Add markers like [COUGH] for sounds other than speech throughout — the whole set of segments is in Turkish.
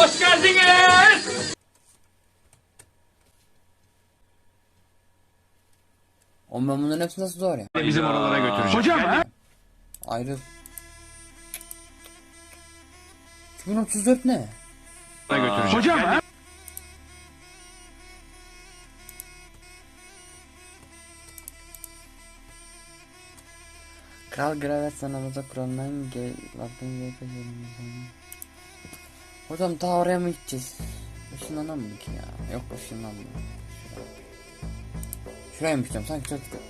Hoş geldiniz. Oğlum ben bunların hepsi nasıl zor ya? Bizim oralara götürecek. Hocam ha? Ayrı. 2034 ne? götürecek. Hocam ha? Kral Gravet sanatı kuralından gel gibi kaçırdım. Hocam ta oraya mı gideceğiz? Işınlanan mı ki ya? Yok ışınlanmıyor. Şuraya. Şuraya mı gideceğim? Sanki çok güzel.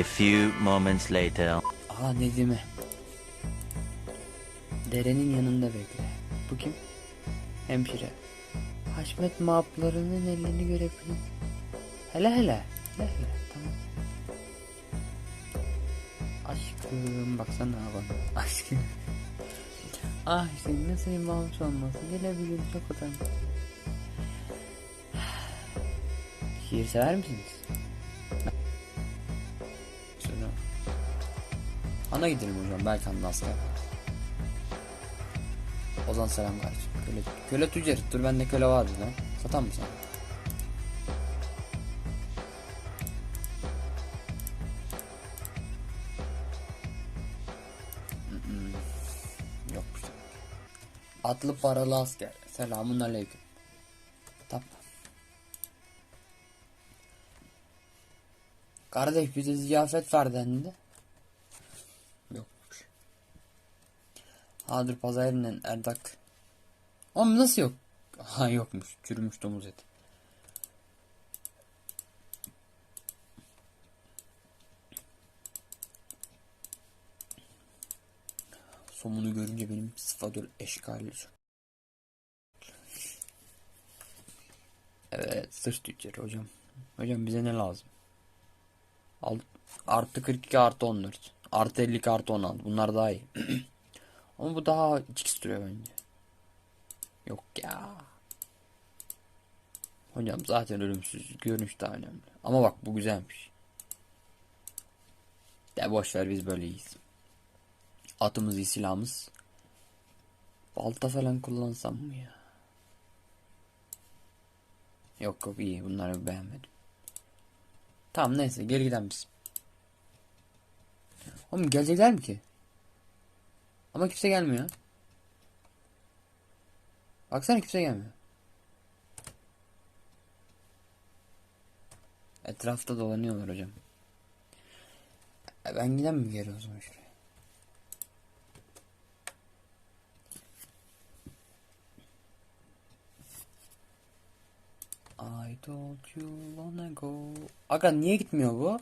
A few moments later. Aha Nedim'i. Derenin yanında bekle. Bu kim? Hemşire. Haşmet maplarının ellerini görebilir. Hele hele. Hele hele. Aşkım baksana bana. Aşkım. ah işte nasıl imammış olmasın. Gelebilir çok utanç. [SIGHS] Şiir sever misiniz? Selam. Ana gidelim hocam belki anla asker. Ozan selam kardeşim. Köle, köle tüccarı. Dur bende köle vardı lan. Satan mı sen? Atlı paralı asker. Selamun aleyküm. Tap. Kardeş bize ziyafet ver dendi. Yokmuş. Hadır pazarından erdak. Oğlum nasıl yok? Ha yokmuş. Çürümüş domuz eti. Somunu görünce benim sıfadül eşkali. Evet sırt tüccarı hocam. Hocam bize ne lazım? Alt, artı 42 artı 14. Artı 52 artı 16. Bunlar daha iyi. [CLEARS THROAT] Ama bu daha x duruyor bence. Yok ya. Hocam zaten ölümsüz. Görünüş daha önemli. Ama bak bu güzelmiş. De boş ver biz böyleyiz. Atımız iyi silahımız. Balta falan kullansam mı ya? Yok yok iyi bunları beğenmedim. Tamam neyse geri gidelim biz. Oğlum gelecekler mi ki? Ama kimse gelmiyor. Baksana kimse gelmiyor. Etrafta dolanıyorlar hocam. E, Ben gidem mi geri o zaman şuraya? Told you long ago. Aga niye gitmiyor bu?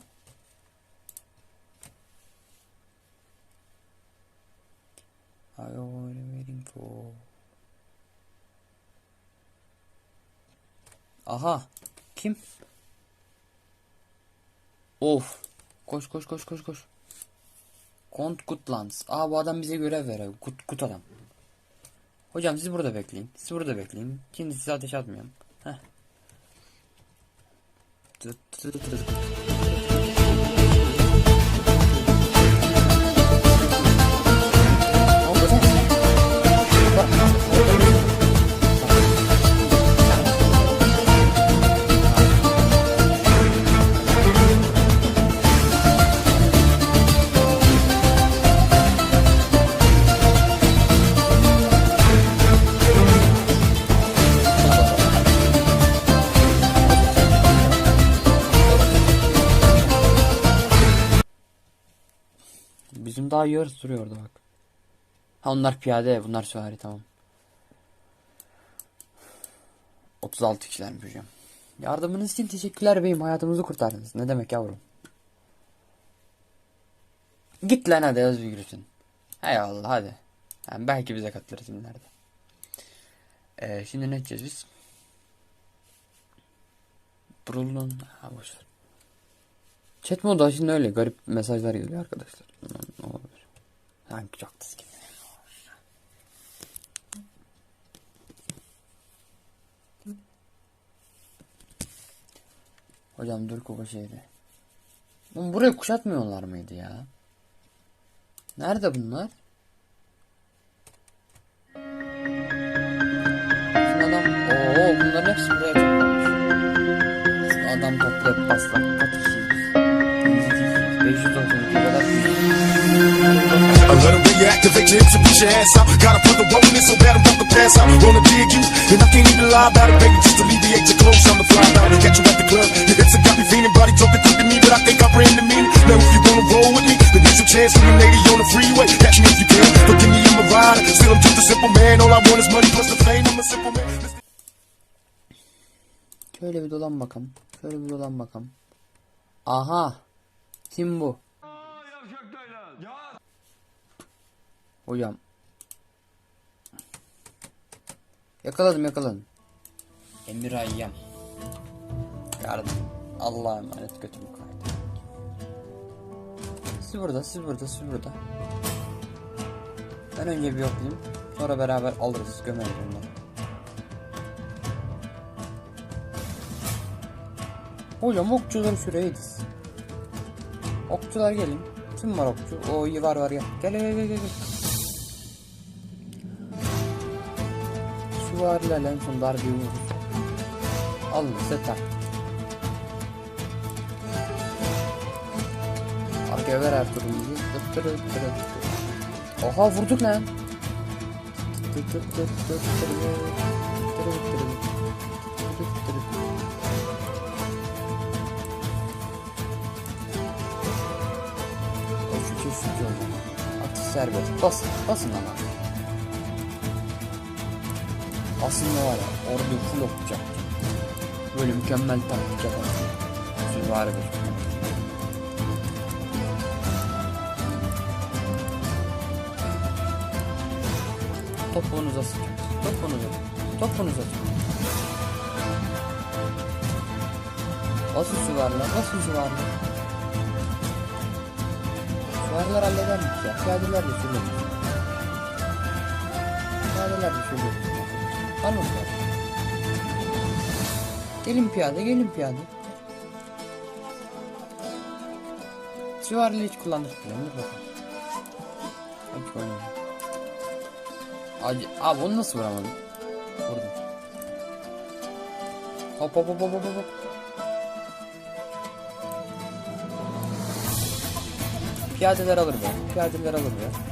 I was waiting for. Aha. Kim? Of. Koş koş koş koş koş. Kont Gutlands. Aa bu adam bize görev veriyor. Kut, kut adam. Hocam siz burada bekleyin. Siz burada bekleyin. Şimdi size ateş atmıyorum. Heh. Thank you. Daha yarısı duruyor orada bak. Ha onlar piyade, bunlar süvari tamam. 36 kişilermiş hocam. Yardımınız için teşekkürler beyim. Hayatımızı kurtardınız. Ne demek yavrum? Git lan hadi öz bir gülüşün. Eyvallah hadi. Yani belki bize katılırız ileride. Ee, şimdi ne edeceğiz biz? Brulun. Ha boşver. Chat modu şimdi öyle garip mesajlar geliyor arkadaşlar. 남기적도 쓰겠네. Hocam dur koku şeydi. Oğlum burayı kuşatmıyorlar mıydı ya? Nerede bunlar? Bizim adam... Oo bunların hepsi buraya toplamış. Adam toplayıp paslak. Kaç kişiyiz? 530 kadar I let them reactivate your hips and put your ass out. Gotta put the roll in so bad I'm about to pass out. Wanna dig you, and I can't even lie about it, baby. Just alleviate your clothes, I'm the fly out. Catch you at the club, your hips have got me feeling, body talking to me, but I think I bring the meaning. Now if you wanna roll with me, then here's your chance for the lady on the freeway. Catch me if you can, don't give me in my ride. Still I'm just a simple man, all I want is money plus the fame. I'm a simple man. Şöyle bir dolan bakalım. Şöyle bir dolan bakalım. Aha. Kim bu? Hocam. Yakaladım yakaladım. Emir Ayyam. Yardım. Allah'a emanet götümü kaydı. Siz burada, siz burada, siz burada. Ben önce bir yoklayayım. Sonra beraber alırız, gömeriz onları. Hocam okçuları süreyiz. Okçular gelin. Kim var okçu? O iyi var var gel. Gel gel gel gel. Son darbeyi vururuz. Al seter. Arkaya ver Ertuğrul bizi. Tıttırı tıttırı tıttırı. Oha vurduk lan. Tıttırı tıttırı tıttırı tıttırı tıttırı tıttırı tıttırı. Şu kesinlikle oldu. Atış serbest. Basın. Basın ama. Aslında var ya orada full okuyacak. Böyle mükemmel taktik yaparsın. Siz var bir. Topuğunuza sıkın. Topuğunuza. Topuğunuza sıkın. Basın süvariler. Basın süvariler. Süvariler halleder mi ya? Piyadeler de. Piyadeler de. Piyade? Gelin piyade, gelin piyade. Süvariyle hiç kullandık bile. Dur. Hiç oynayalım. Acı, abi onu nasıl vuramadım? Vurdum. Hop hop hop hop hop hop. Piyadeler alır be. Piyadeler alır be.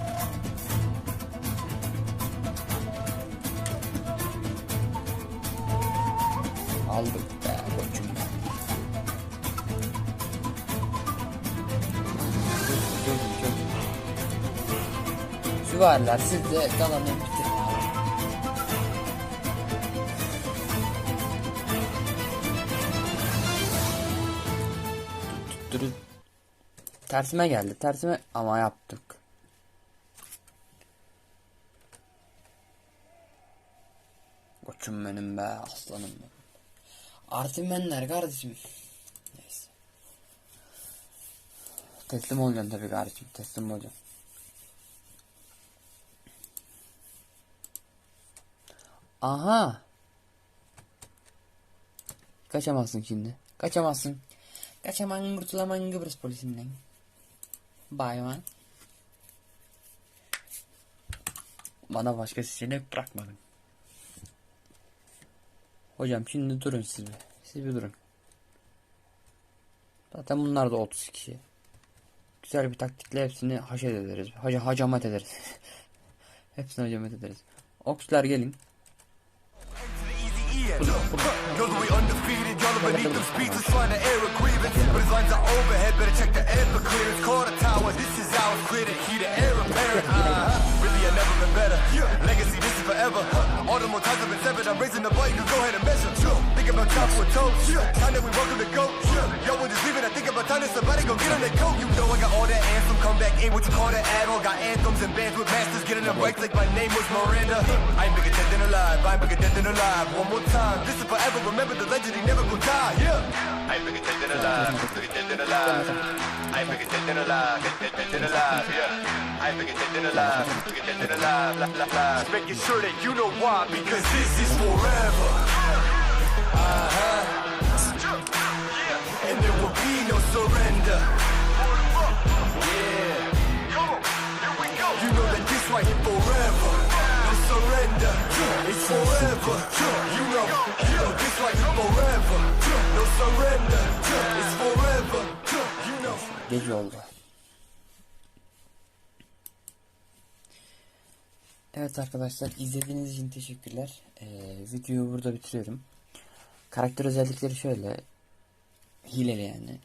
Aldık be koçum. Çözdüm. Süvariler siz de kalanını bitirin. Tutturun. Tersime geldi. Tersime ama yaptık. Koçum benim be aslanım benim. Artimenler kardeşim. Neyse. Teslim olacaksın tabii kardeşim. Teslim olacaksın. Aha. Kaçamazsın şimdi. Kaçamazsın. Kaçaman kurtulaman Kıbrıs polisinden. Bayman. Bana başka seçenek bırakmadın. Hocam şimdi durun siz bir. Siz bir durun. Zaten bunlar da 30 kişi. Güzel bir taktikle hepsini haşet ederiz. Haca hacamat ederiz. [LAUGHS] hepsini hacamat ederiz. Okçular gelin. something better. Yeah. Legacy, this is forever. Huh. All the more times I've been severed, I'm raising the bar, you can go ahead and measure. Yeah. Thinking about time for a toast. Yeah. Time that we welcome the goat. Yeah. Yo, we're just leave get on their coat. You know I got all that anthem, come back in, you call. Got anthems and bands with masters, getting them right like my name was Miranda. I ain't bigger dead than alive, I ain't bigger dead than alive. One more time, this is forever, remember the legend, he never gonna die, yeah. I ain't bigger dead than alive, bigger dead than alive. I ain't bigger dead than alive, dead, than alive, yeah. I ain't bigger dead than alive, dead than alive, la, la, la. Making sure that you know why, because this is forever. Uh-huh. And forever. You. Gece oldu. Evet arkadaşlar izlediğiniz için teşekkürler. Ee, videoyu burada bitiriyorum. Karakter özellikleri şöyle. Hileli yani.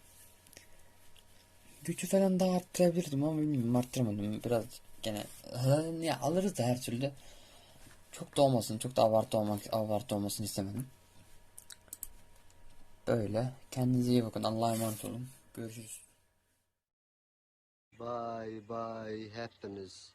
Gücü falan daha arttırabilirdim ama bilmiyorum arttıramadım. Biraz gene ya alırız da her türlü. Çok da olmasın. Çok da abartı olmak abartı olmasını istemedim. Böyle. Kendinize iyi bakın. Allah'a emanet olun. Görüşürüz. Bye bye happiness.